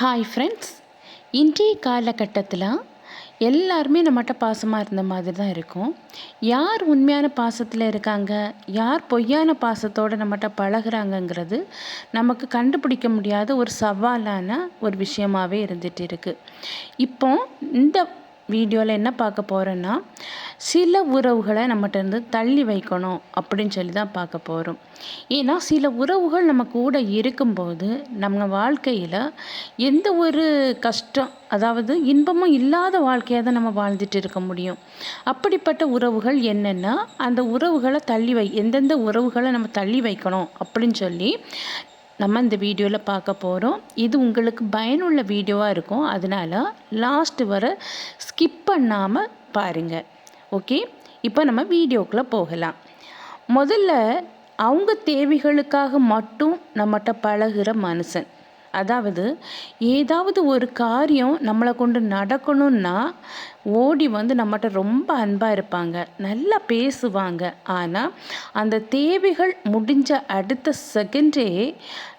Hi friends இன்றைய காலகட்டத்தில் எல்லாருமே நம்மகிட்ட பாசமாக இருந்த மாதிரி தான் இருக்கும். யார் உண்மையான பாசத்தில் இருக்காங்க? யார் பொய்யான பாசத்தோடு நம்மகிட்ட பழகுறாங்கங்கிறது நமக்கு கண்டுபிடிக்க முடியாத ஒரு சவாலான ஒரு விஷயமாகவே இருந்துகிட்டு இருக்குது இப்போ இந்த வீடியோவில் என்ன பார்க்க போகிறோன்னா சில உறவுகளை நம்மகிட்ட இருந்து தள்ளி வைக்கணும் அப்படின்னு சொல்லி தான் பார்க்க போகிறோம் ஏன்னா சில உறவுகள் நம்ம கூட இருக்கும்போது நம்ம வாழ்க்கையில் எந்த ஒரு கஷ்டம் அதாவது இன்பமும் இல்லாத வாழ்க்கையாக தான் நம்ம வாழ்ந்துட்டு இருக்க முடியும். அப்படிப்பட்ட உறவுகள் என்னென்னா அந்த உறவுகளை தள்ளி வை எந்தெந்த உறவுகளை நம்ம தள்ளி வைக்கணும் அப்படின்னு சொல்லி நம்ம இந்த வீடியோவில் பார்க்க போகிறோம் இது உங்களுக்கு பயனுள்ள வீடியோவாக இருக்கும். அதனால் லாஸ்ட் வர ஸ்கிப் பண்ணாமல் பாருங்கள் ஓகே இப்போ நம்ம வீடியோக்குள்ளே போகலாம். முதல்ல அவங்க தேவைகளுக்காக மட்டும் நம்மகிட்ட பழகிற மனுஷன். அதாவது ஏதாவது ஒரு காரியம் நம்மளை கொண்டு நடக்கணும்னா ஓடி வந்து நம்மகிட்ட ரொம்ப அன்பாக இருப்பாங்க. நல்லா பேசுவாங்க. ஆனால் அந்த தேவைகள் முடிஞ்ச அடுத்த செகண்டே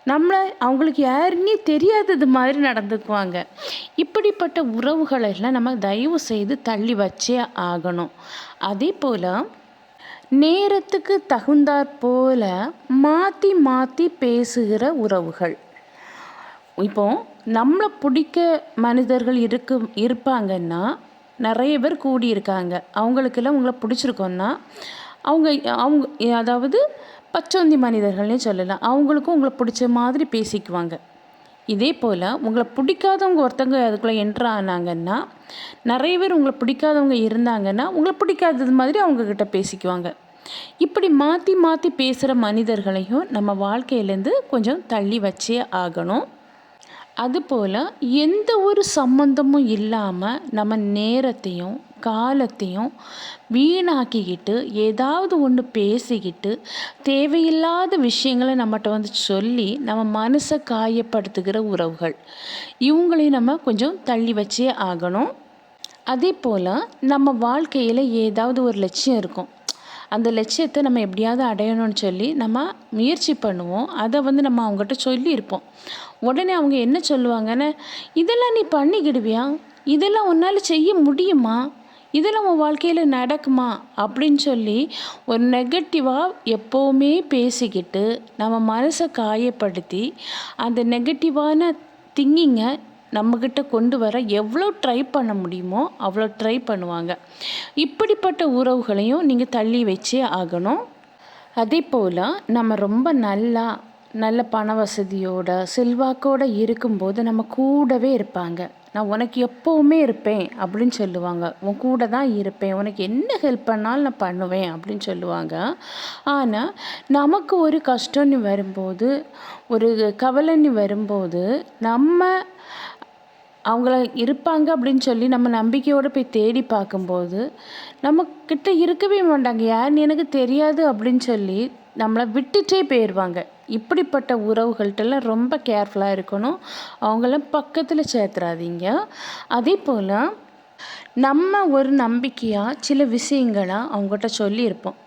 நம்மளை அவங்களுக்கு யாருன்னே தெரியாதது மாதிரி நடந்துக்குவாங்க. இப்படிப்பட்ட உறவுகளை எல்லாம் நம்ம தயவு செய்து தள்ளி வச்சே ஆகணும். அதே போல் நேரத்துக்கு தகுந்தாற் போல மாற்றி மாற்றி பேசுகிற உறவுகள். இப்போ நம்மளை பிடிக்க மனிதர்கள் இருக்கு இருப்பாங்கன்னா நிறைய பேர் கூடியிருக்காங்க. அவங்களுக்கெல்லாம் உங்களை பிடிச்சிருக்கோன்னா அவங்க அவங்க அதாவது பச்சோந்தி மனிதர்கள்னே சொல்லலாம். அவங்களுக்கும் உங்களை பிடிச்ச மாதிரி பேசிக்குவாங்க. இதே போல் உங்களை பிடிக்காதவங்க ஒருத்தவங்க அதுக்குள்ளே என்ட்ரு ஆனாங்கன்னா நிறைய பேர் உங்களை பிடிக்காதவங்க இருந்தாங்கன்னா உங்களை பிடிக்காதது மாதிரி அவங்கக்கிட்ட பேசிக்குவாங்க. இப்படி மாற்றி மாற்றி பேசுகிற மனிதர்களையும் நம்ம வாழ்க்கையிலேருந்து கொஞ்சம் தள்ளி வச்சே ஆகணும். அதுபோல் எந்த ஒரு சம்மந்தமும் இல்லாமல் நம்ம நேரத்தையும் காலத்தையும் வீணாக்கிக்கிட்டு ஏதாவது ஒன்று பேசிக்கிட்டு தேவையில்லாத விஷயங்களை நம்மகிட்ட வந்து சொல்லி நம்ம மனசை காயப்படுத்துகிற உறவுகள். இவங்களையும் நம்ம கொஞ்சம் தள்ளி வச்சே ஆகணும். அதே போல் நம்ம வாழ்க்கையில் ஏதாவது ஒரு லட்சியம் இருக்கும். அந்த லட்சியத்தை நம்ம எப்படியாவது அடையணும்னு சொல்லி நம்ம முயற்சி பண்ணுவோம். அதை வந்து நம்ம அவங்ககிட்ட சொல்லியிருப்போம். உடனே அவங்க என்ன சொல்லுவாங்கன்னு இதெல்லாம் நீ பண்ணிக்கிடுவியா? இதெல்லாம் உன்னால் செய்ய முடியுமா? இதெல்லாம் உன் வாழ்க்கையில் நடக்குமா? அப்படின்னு சொல்லி ஒரு நெகட்டிவாக எப்போவுமே பேசிக்கிட்டு நம்ம மனசை காயப்படுத்தி அந்த நெகட்டிவான திங்கிங்கை நம்மக்கிட்ட கொண்டு வர எவ்வளோ ட்ரை பண்ண முடியுமோ அவ்வளோ ட்ரை பண்ணுவாங்க. இப்படிப்பட்ட உறவுகளையும் நீங்கள் தள்ளி வச்சே ஆகணும். அதே போல் நம்ம ரொம்ப நல்லா நல்ல பண வசதியோட செல்வாக்கோடு இருக்கும்போது நம்ம கூடவே இருப்பாங்க. நான் உனக்கு எப்போவுமே இருப்பேன் அப்படின்னு சொல்லுவாங்க. உன் கூட தான் இருப்பேன். உனக்கு என்ன ஹெல்ப் பண்ணாலும் நான் பண்ணுவேன் அப்படின்னு சொல்லுவாங்க. ஆனால் நமக்கு ஒரு கஷ்டம்னு வரும்போது ஒரு கவலைன்னு வரும்போது நம்ம அவங்கள இருப்பாங்க அப்படின்னு சொல்லி நம்ம நம்பிக்கையோடு போய் தேடி பார்க்கும்போது நம்மக்கிட்ட இருக்கவே மாட்டாங்க. யாருன்னு எனக்கு தெரியாது அப்படின்னு சொல்லி நம்மளை விட்டுட்டே போயிடுவாங்க. இப்படிப்பட்ட உறவுகள்கிட்டலாம் ரொம்ப கேர்ஃபுல்லாக இருக்கணும். அவங்கள பக்கத்தில் சேர்த்துறாதீங்க. அதே போல் நம்ம ஒரு நம்பிக்கையாக சில விஷயங்களாக அவங்ககிட்ட சொல்லியிருப்போம்.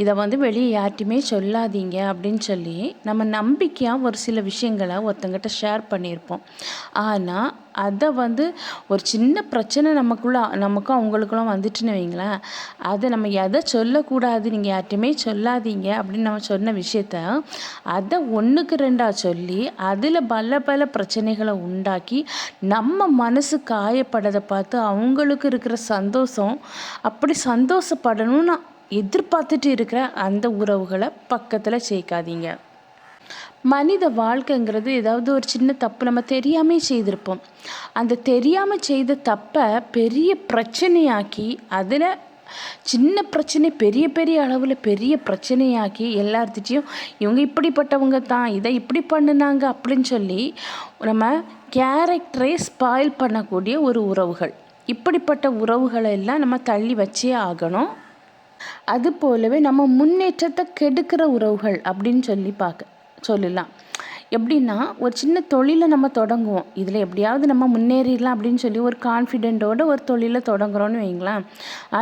இதை வந்து வெளியே யார்ட்டையுமே சொல்லாதீங்க அப்படின்னு சொல்லி நம்ம நம்பிக்கையாக ஒரு சில விஷயங்களை ஒருத்தங்கிட்ட ஷேர் பண்ணியிருப்போம். ஆனால் அதை வந்து ஒரு சின்ன பிரச்சனை நமக்குள்ள நமக்கும் அவங்களுக்குலாம் வந்துட்டுன்னு வைங்களேன். அதை நம்ம எதை சொல்லக்கூடாது நீங்கள் யார்ட்டையுமே சொல்லாதீங்க அப்படின்னு நம்ம சொன்ன விஷயத்த அதை ஒன்றுக்கு ரெண்டாக சொல்லி அதில் பல பல பிரச்சனைகளை உண்டாக்கி நம்ம மனசு காயப்படதை பார்த்து அவங்களுக்கு இருக்கிற சந்தோஷம் அப்படி சந்தோஷப்படணும்னு எதிர்பார்த்துட்டு இருக்கிற அந்த உறவுகளை பக்கத்தில் சேர்க்காதீங்க. மனித வாழ்க்கைங்கிறது ஏதாவது ஒரு சின்ன தப்பு நம்ம தெரியாமல் செய்திருப்போம். அந்த தெரியாமல் செய்த தப்பை பெரிய பிரச்சனையாக்கி அதில் சின்ன பிரச்சனை பெரிய பெரிய அளவில் பெரிய பிரச்சனையாக்கி எல்லார்த்திட்டையும் இவங்க இப்படிப்பட்டவங்க தான் இதை இப்படி பண்ணினாங்க அப்படின்னு சொல்லி நம்ம கேரக்டரை ஸ்பாயில் பண்ணக்கூடிய ஒரு உறவுகள். இப்படிப்பட்ட உறவுகளை எல்லாம் நம்ம தள்ளி வச்சே ஆகணும். அது போலவே நம்ம முன்னேற்றத்தை கெடுக்கிற உறவுகள் அப்படின்னு சொல்லி பார்க்க சொல்லலாம். எப்படின்னா ஒரு சின்ன தொழிலை நம்ம தொடங்குவோம். இதில் எப்படியாவது நம்ம முன்னேறிடலாம் அப்படின்னு சொல்லி ஒரு கான்ஃபிடென்ட்டோட ஒரு தொழிலை தொடங்குறோன்னு வைங்களேன்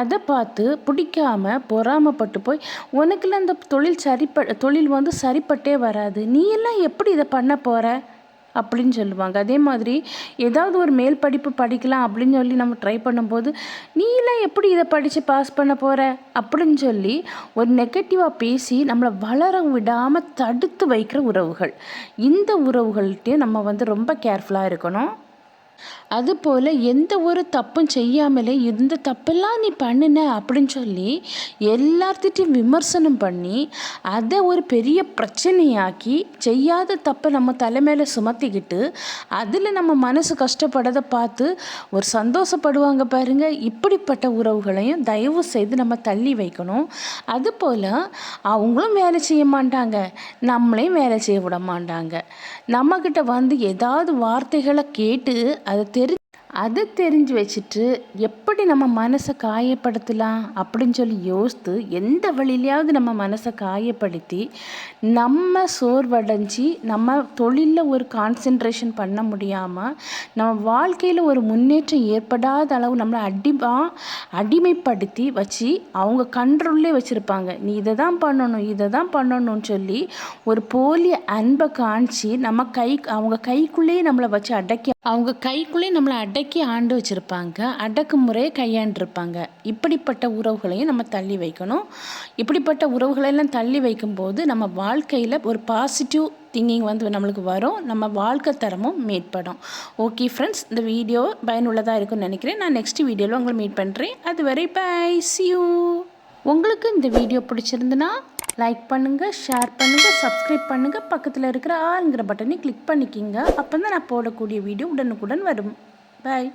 அதை பார்த்து பிடிக்காம பொறாமப்பட்டு போய் உனக்குள்ள அந்த தொழில் சரிப்ப தொழில் வந்து சரிப்பட்டே வராது. நீ எல்லாம் எப்படி இதை பண்ண போகிற அப்படின்னு சொல்லுவாங்க. அதே மாதிரி ஏதாவது ஒரு மேல் படிப்பு படிக்கலாம் அப்படின்னு சொல்லி நம்ம ட்ரை பண்ணும்போது நீலாம் எப்படி இதை படித்து பாஸ் பண்ண போகிற அப்படின்னு சொல்லி ஒரு நெகட்டிவாக பேசி நம்மளை வளர விடாமல் தடுத்து வைக்கிற உறவுகள். இந்த உறவுகள்கிட்டையும் நம்ம வந்து ரொம்ப கேர்ஃபுல்லாக இருக்கணும். அதுபோல் எந்த ஒரு தப்பும் செய்யாமலே இந்த தப்பெல்லாம் நீ பண்ணின அப்படின்னு சொல்லி எல்லார்த்திட்டையும் விமர்சனம் பண்ணி அதை ஒரு பெரிய பிரச்சனையாக்கி செய்யாத தப்பை நம்ம தலைமையில் சுமத்திக்கிட்டு அதில் நம்ம மனசு கஷ்டப்படதை பார்த்து ஒரு சந்தோஷப்படுவாங்க பாருங்க. இப்படிப்பட்ட உறவுகளையும் தயவு செய்து நம்ம தள்ளி வைக்கணும். அதுபோல் அவங்களும் வேலை செய்ய மாட்டாங்க. நம்மளையும் வேலை செய்ய விட மாட்டாங்க. நம்மக்கிட்ட வந்து ஏதாவது வார்த்தைகளை கேட்டு அதை தெரி அதை தெரிஞ்சு வச்சுட்டு எப்படி நம்ம மனசை காயப்படுத்தலாம் அப்படின்னு சொல்லி யோசித்து எந்த வழியிலையாவது நம்ம மனசை காயப்படுத்தி நம்ம சோர்வடைஞ்சி நம்ம தொழிலில் ஒரு கான்சென்ட்ரேஷன் பண்ண முடியாமல் நம்ம வாழ்க்கையில் ஒரு முன்னேற்றம் ஏற்படாத அளவு நம்மளை அடிமா அடிமைப்படுத்தி வச்சு அவங்க கண்ட்ரோல்லே வச்சுருப்பாங்க. நீ இதை தான் பண்ணணும் இதை தான் பண்ணணும்னு சொல்லி ஒரு போலி அன்பை காமிச்சு நம்ம கை அவங்க கைக்குள்ளேயே நம்மளை வச்சு அடக்கி அவங்க கைக்குள்ளேயே நம்மளை அடக்கி ஆண்டு வச்சுருப்பாங்க. அடக்குமுறையை கையாண்டிருப்பாங்க. இப்படிப்பட்ட உறவுகளையும் நம்ம தள்ளி வைக்கணும். இப்படிப்பட்ட உறவுகளெல்லாம் தள்ளி வைக்கும்போது நம்ம வாழ்க்கையில் ஒரு பாசிட்டிவ் திங்கிங் வந்து நம்மளுக்கு வரும். நம்ம வாழ்க்கை தரமும் மேற்படும் ஓகே ஃப்ரெண்ட்ஸ் இந்த வீடியோ பயனுள்ளதாக இருக்கும்னு நினைக்கிறேன். நான் நெக்ஸ்ட் வீடியோவில் உங்களை மீட் பண்ணுறேன் அதுவரை பை சியூ உங்களுக்கு இந்த வீடியோ பிடிச்சிருந்துன்னா லைக் பண்ணுங்கள் ஷேர் பண்ணுங்கள் சப்ஸ்கிரைப் பண்ணுங்கள் பக்கத்தில் இருக்கிற ஆளுங்கிற பட்டனை கிளிக் பண்ணிக்கிங்க. அப்போ தான் நான் போடக்கூடிய வீடியோ உடனுக்குடன் வரும். பாய்